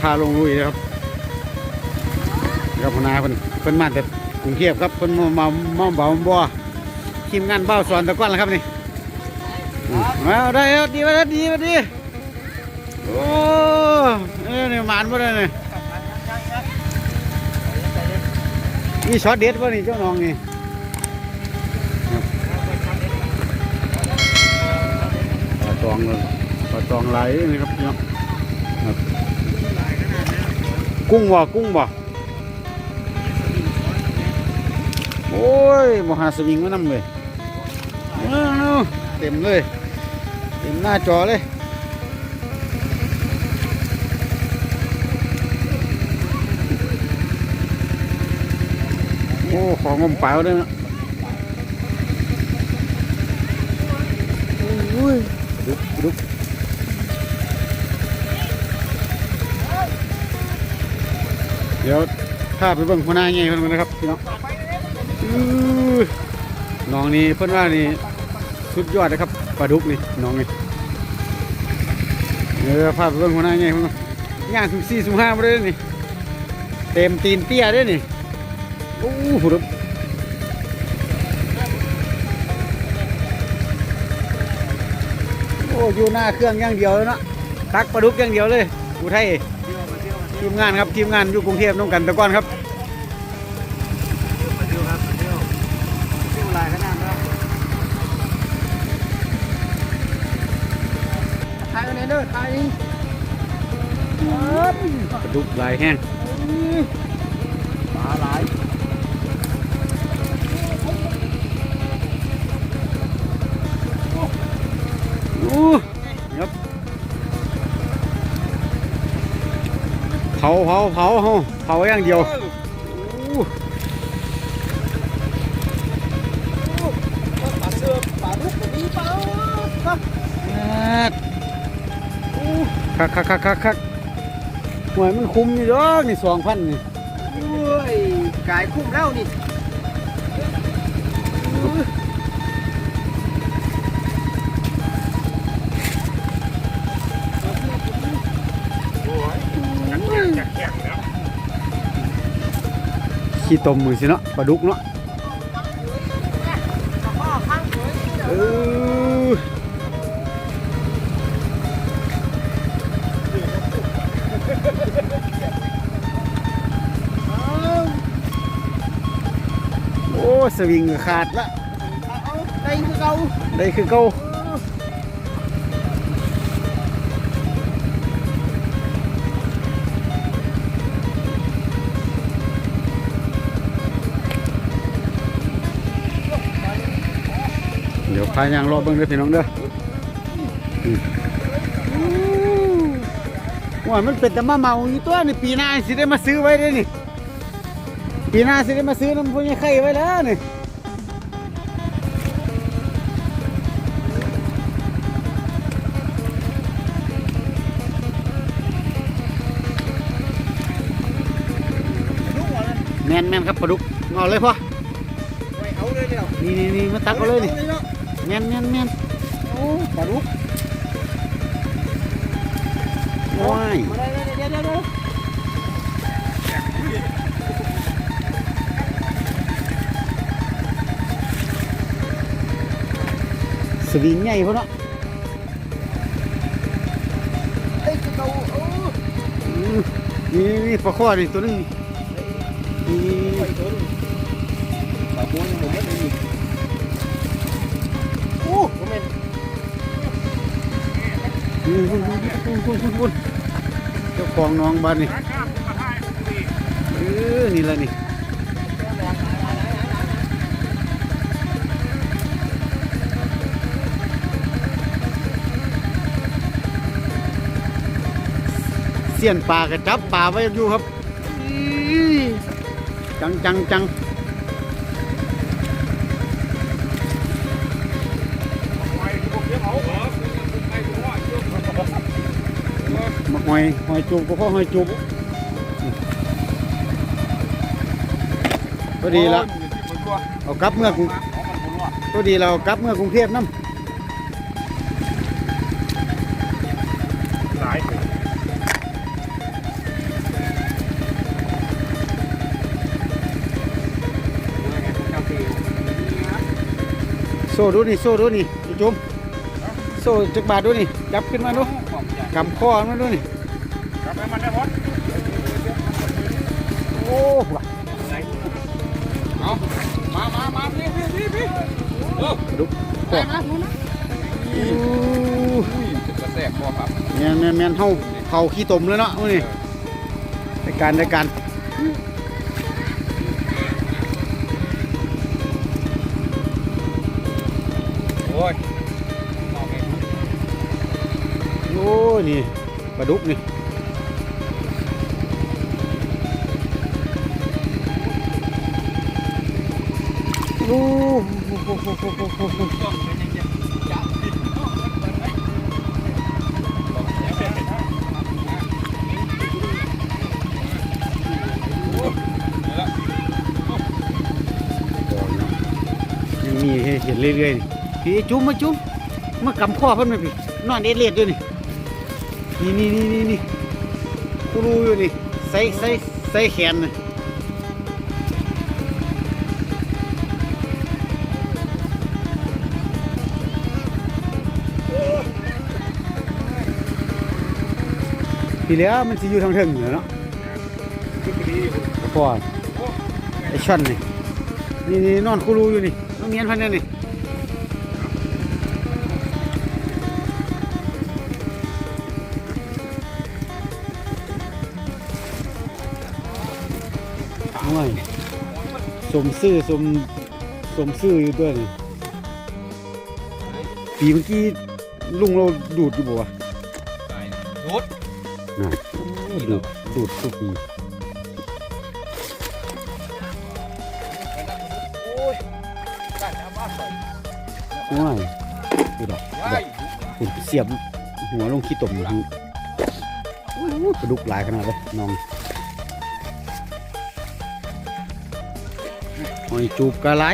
พาลงลุยนะครับครับพนาเพิ่นเพิ่นมาแต่กรุงเทพครับเพิ่นมามามาเบาบ่ทีมงานเบ้าสอนตะก้อนแล้วครับนี่มาได้ครับดีมาแล้วดีมาดีโอ้เอ้ยนี่หมานบ่ได้นี่นี่ช็อตเด็ดบ่นี่เจ้าน้องนี่ปลาตองเลยปลาตองไหลนี่ครับพี่น้อง กุ้งบ่กุ้งบ่โอ้ยมหาสวิงมานำเลยเอาๆเต็มเลย เต็มหน้าจอเลยโอ้ของงมเปล่าด้วยนะโอ้ยดุกดุก เดี๋ยวข้าไปเบิ่งพนาใหญ่เพิ่นก่อนนะครับพี่น้องน้องนี่เพิ่นว่านี่สุดยอดนะครับปลาดุกนี่น้องนี่เดี๋ยวพาไปเบิ่งพนาใหญ่เพิ่นก่อนย่างสุ่มสี่สุ่มห้ามาเลยนี่เต็มตีนเตี้ยเด้วยนี่โอ้โหโอ้อยู่หน้าเครื่องอย่างเดียวเลยเนาะตักปลาดุกอย่างเดียวเลยอุทัย ทีมงานครับทีมงานอยู่กรุงเทพน้องกันแตะก้อนครับมาเที่ยวครับมาเที่ยวเที่ยวลายขนาดนั้นถ่ายกันเด้อถ่ายปลาดุกลายแห้งปลาหลาย ผาเผาเผาเฮาเผาอย่างเดียวโอ้ปลาเสือปลาดุกตัวนี้เปล่าโอ้คักคักคักคักคักหวยมันคุ้มอยู่ดอกนี่สองพันนี่โอ้ยกายคุ้มแล้วนี่ ขี้ตมมือสิเนาะปลาดุกเนาะพ่อข้างสวยเออโอ้สวิงก็ขาดละเอาได้คือเก่าได้คือเก่า พายางรอเบิ่งเด้อพี่น้องเด้ออืมว่ามันเป็นแต่มาเมาอยู่ตัวนี่ปีหน้าสิได้มาซื้อไว้เด้อนี่ปีหน้าสิได้มาซื้อน้ำพุยไข่ไว้แล้วนี่ดุกหัวเลยแมนแมนครับปลาดุกเอาเลยพ่อไม่เอาเลยเดียวนี่นี่นี่มาตักเอาเลยนี่เนาะ แมนแมนแมนโอ้ปลาดุกว้ายมาได้เดี๋ยวเดี๋ยวเดี๋ยวสวิงใหญ่พ่อเนาะได้คือเก่าโอ้อืมนี่นี่นี่ปลาข้อนี่ตัวหนึงนี่นี่ไปตัวนึงปลาบัวยังบ่หมดเลย นี่คุณคุณคุณคุณคุณเจ้าของน้องบ้านนี่เออนี่แหละนี่เสียนปลากระจับปลาไว้อยู่ครับ จังจังจัง อยหอยจุบก็พ่อหอยจุบก็ดีแล้วเอากลับเมื่อกรุงก็ดีเรากลับเมื่อกรุงเทพน้ำหลายโซ่ดูนี่โซ่ดูนี่จุ๊มโซ่จักบาทดูนี่จับขึ้นมาดูกำข้อมาดูนี่ ว่ะเอามามามาพี่พี่พี่พี่เออดุคอมาดูนะกระแสคอครับแม่นแม่นแม่นเฮาเผาขี้ตมเลยเนาะนี้ในการในการโอ้ยโอ้ยนี่ปลาดุกนี่ ละยังมีให้เห็นเรื่อยๆนี่พี่จุ๊มมาจุ๊มมากำข้อเพิ่นมาพี่นอนเอเลียดอยู่นี่นี่นี่นี่นี่นี่กูรู้อยู่นี่ใส่ใส่ใส่แขนน่ะ พี่เลือมันสิอยู่ทางเทิงเหนือเนาะขึ้นไปดีพ่อไอ้ช่นนี่นี่นี่นอนคูรูอยู่นี่น้องเมียนพันเนี่ยนี่โอ้ยสมซื่อสมสมซื่ออยู่ด้วยนี่ปีเมื่อกี้ลุงเราดูดอยู่บ่วะรุด น่ะดูดดูดทุกปีโอ้ยการทำบ้านใส่ว้ายดูดอกว้ายคุณเสียบหัวลงขี้ตมอยู่ข้งอู้กระดุกหลายขนาดเลยน้องหอยจูบกระไร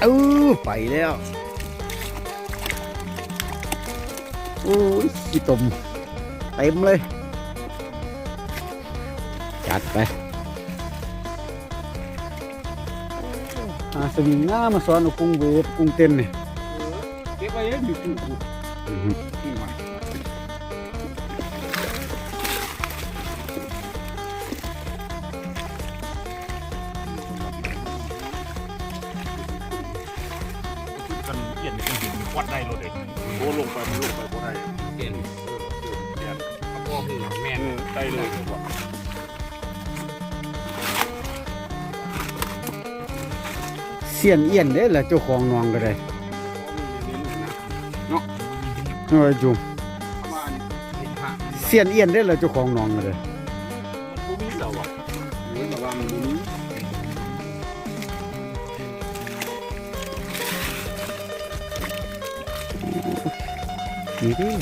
เออไปแล้ว อ้ยขี้ตมเต็มเลย จัดไปอาสวิงง่ามาสอนเอากุ้งเวทกุ้งเต้นนี่เก็บไว้ให้อยู่กูกูอื้อหือนี่ โอ้ลงไปมันลงไปบ่ได้เย็นเออเย็นเขาบอกคือแม่นได้เลยว่ะเสียนเอียนเด้อล่ะเจ้าของน้องก็ได้เออจุ่มประมาณเห็นห่างเสียนเอียนเด้อล่ะเจ้าของน้องก็ได้ นี่เด้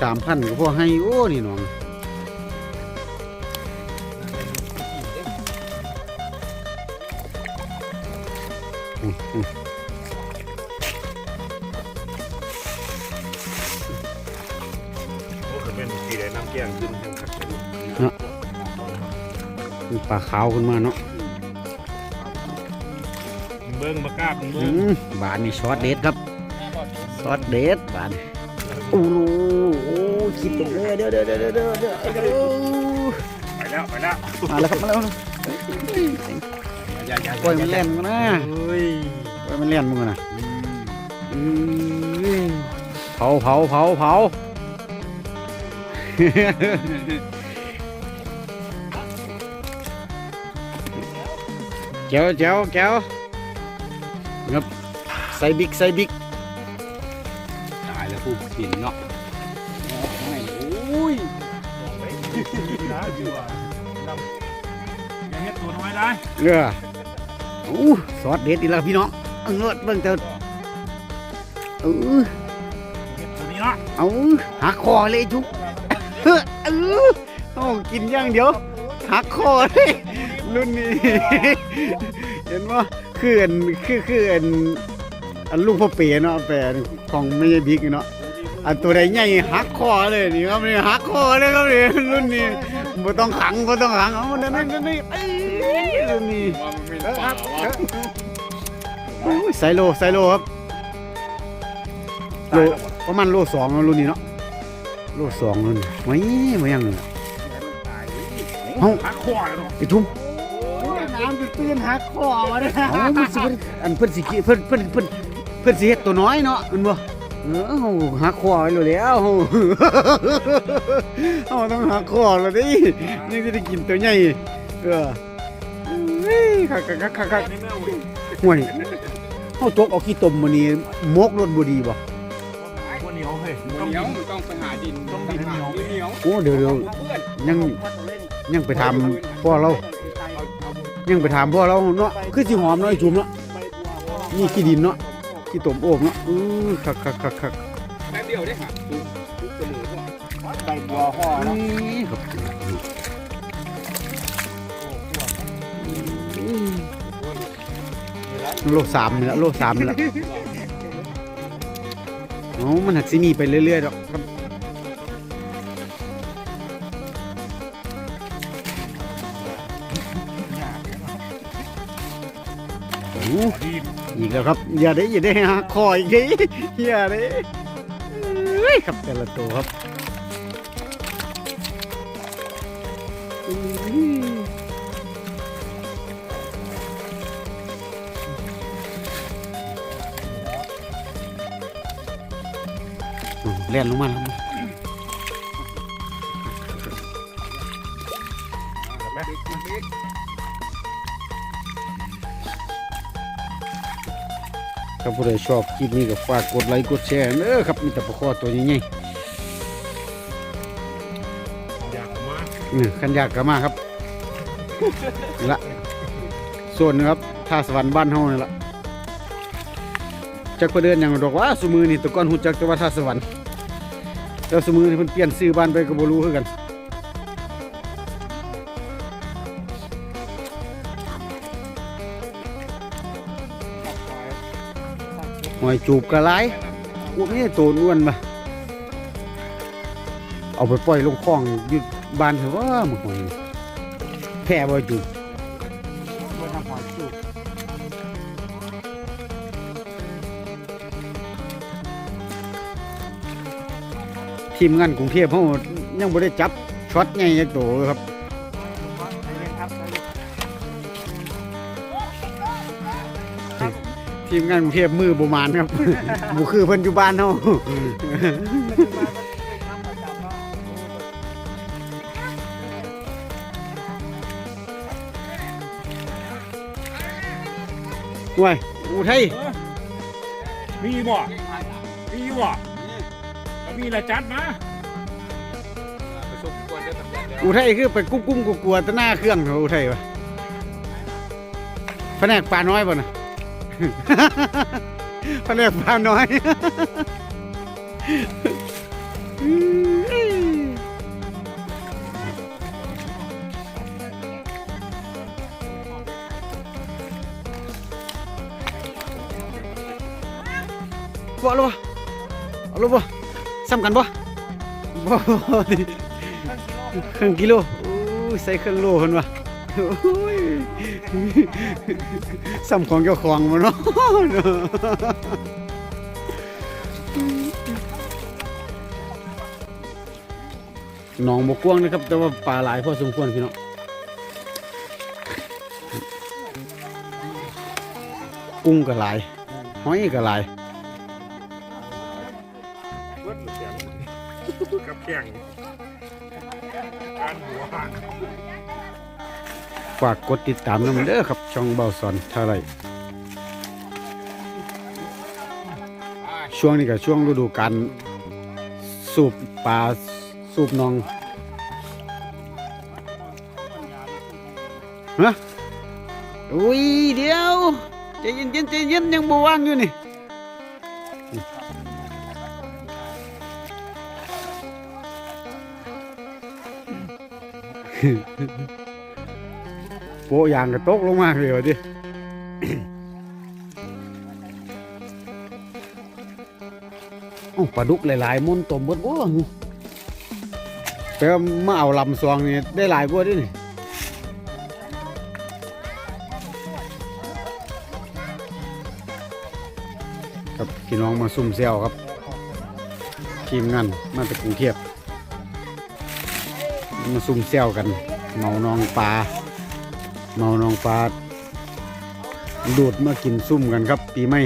สามพันก็พอให้ โอ้ นี่น้องาขาวขึ้นมาเนาะเบิ้งมากราบอืเบิ้งมบานนี่ช็อตเด็ดครับช็อตเด็ดบานนี่โอ้โหโอ้คิดตรงเลยเดี๋ยวเดี๋ยวเดี๋ยวเดี๋ยวเดี๋ยวเดี๋ยวเดี๋ยวไปแล้วไปแล้วมาแล้วครับมาแล้วอย่าอย่าปล่อยมันเล่นกันนะเฮ้ยปล่อยมันเล่นมึงนะอืมเผาเผาเผาเผา จ๋วแจ๋วแจ๋วงับใส่บิ๊กใส่บิ๊กตายแล้วผู้หินเนาะโอ้ยนะอยู่อะอย่าเฮ็ดตัวน้อยได้เอออู้ซอสเด็ดอีกแล้วพี่น้องเอาเงดเบิ่งเถอะเออเฮ็ดตัวนี้เนาะเอาหักคอเลยจุ๊บเออเออต้องกินอย่างเดียวหักคอเลย รุ่นนี้ เห็นว่าคืออันคือคืออันอันลูกพ่อเปียเนาะแปรนี่ของไม่ใช่บิ๊กเนาะอันตัวใดใหญ่หักคอเลยนี่ครับนี่หักคอเลยครับนี่รุ่นนี้บ่ต้องขังบ่ต้องขังเอานั่นนั่นนั่นนี่เอ้ยรุ่นนี้ว่ามันเป็นเออปคลารับวะโอ้ยไซโลไซโลครับโลประมาณโลสองเนาะรุ่นนี้เนาะโลสองรุ่นนี้ไม่ไม่ยังเลยเอ้าหักคอเลยเนาะไอ้ทุ่ม น้ำจะตื้นหักคอมาเลยเอ้มันสิเพิ่นอันเพิ่นสิเพิ่นเพิ่นเพิ่นเพิ่นสิเฮ็ดตัวน้อยเนาะมันบ่เออหักคอไว้แล้วแล้วเฮาต้องหักคอแล้วดิยังสิได้กินตัวใหญ่เออเฮ้ยคักคักคักคักห่วยเฮาตกเอาขี้ตมมื้อนี้มกรถบ่ดีบ่วันเหนียวเฮ้ยเหนียวต้องไปหาดินต้องดินเหนียวเหนียวโอ้เดี๋ยวเดี๋ยวยังยังไปถามพ่อเรา ยังไปถามพ่อเราเนาะคือสิหอมเนาะไอ้จุ่มเนาะนี่ขี้ดินเนาะขี้ตมโอบเนาะอื้อคักคักคักคักแป๊บเดียวได้ค่ะใบบัวห่อนี่ครับโลสามนี่ละโลสามนี่ละโอ้มันหักสิมีไปเรื่อยๆดอก อีกแล้วครับ อย่าได้อย่าได้หาคออีกอย่าได้เอ้ยครับแต่ละตัวครับเล่นลงมาแล้ว มั้งถ้าผู้ใดชอบคลิปนี้ก็ฝากกดไลค์กดแชร์เด้อครับมีแต่ปลาคอตัวใหญ่อยากมาๆนี่ขันอยากก็มาครับนี่ละส่วนหนึงครับท่าสวรรค์บ้านเฮานี่ละจักประเดินอย่างดอกว่าสุมือนี่แตะก้อนหูจักแต่ว่าท่าสวรรค์แล้วสุมือนี่เพิ่นเปลี่ยนชื่อบ้านไปก็บ่รู้คือกัน อยจูบกระไรพวกนี้โตนอ้วนมาเอาไปปล่อยลงคลองยู่บ้านเถอะว่ามึงหอยแพ้บ่จูบทำหอยจุกทีมงานกรุงเทพเขายังบ่ได้จับช็อตใหญ่ยักโตครับ ทีมงานกรุงเทพมือประมาณครับ บุคือเพิ่นอยู่บ้านเฮาว้ยอุทัยมีบ่มีบ่มีละจัดมาผสมกวนได้แบบนี้อุทัยคือไปกุ้มกุ้มกลัวๆแตะหน้าเครื่องของอุทัยวะแผนกปลาน้อยบ่น่ะ แผนกปลาน้อย บ่เอาลูกบ่เอาลูกบ่ซ้ำกันบ่บ่ดิครึ่งกิโลโอ้ยใส่เครื่องโลเพิ่นว่ะโอ้ย ซ้ำของเจ้าของมันเนาะหนองบกกว้างนะครับ แต่ว่าปลาหลายพอสมควรพี่น้องกุ้งก็หลายหอยก็หลายกับแข่งการหัวหัน ฝากกดติดตามน้ำเด้อครับ ช่องเบาสอนเท่าไรช่วงนี้ก็ช่วงฤดูการสูบปลาสูบนองฮะอุ้ยเดี๋ยวใจเย็นเย็นใจเย็นยังบว่างอยู่นี่ โปะยางก็ตกลงมาเลยวะดิโอ้ปลาดุกหลายๆมุนตมเบดบ่แต่ว่ามาเอาลำซองนี่ได้หลายกว่าดินี่ครับพี่น้องมาซุ่มเซลครับ ทีมงานมาจากกรุงเทพมาซุ่มเซลกันเมานองปลา เมานองปลาดูดมากินซุ่มกันครับ ปีใหม่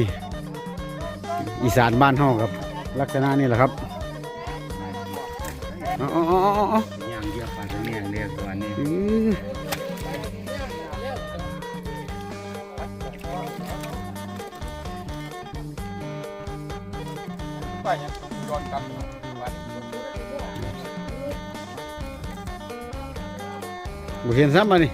อีสานบ้านเฮาครับ ลักษณะนี้แหละครับอ๋ออ๋ออ๋ออ๋ออย่างเดียวปลาตัวนี้อย่างเดียวตัวนี้อืมไปยังย้อนกลับมาบ่เห็นซ้ำมานี่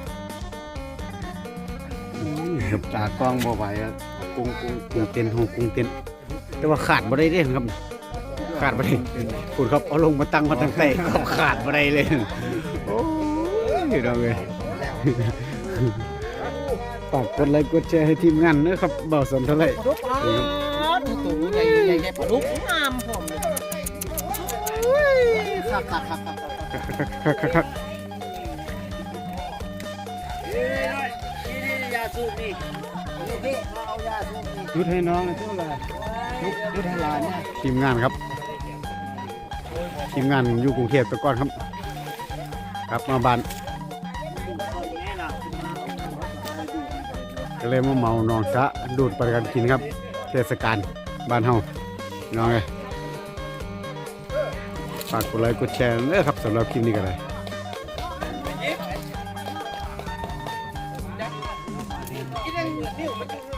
ครับตากล้องบ่ไหวอะกุ้งกุ้งกุ้งเต้นหงกุ้งเต้นแต่ว่าขาดบ่ได้เด้ครับ ขาดบ่ได้คุณครับเอาลงมาตั้งมาตั้งแต่ครับขาดบ่ได้เลยโอ้ยเราเลยฝากกดไลค์กดแชร์ให้ทีมงานนะครับเบาสนเท่าไหร่ปลาดุกปลาดูตัวใหญ่ใหญ่ใหญ่ปลาดุกงามผมเลยคักคักคักคักคักคักคักยาสูบนี่นี่เอายาสูบนี่ยุดให้น้องนะทุกเลยยุดยุดให้หลานเนี่ยทีมงานครับ ทีมงานอยู่กรุงเทพแตะก้อนครับกลับมาบ้านก็เลยมาเมานองซะดูดไปกันกินครับ เทศกาลบ้านเฮาน้องเลยฝากกดไลค์กดแชร์เด้อครับสำหรับคลิปนี้ก็ได้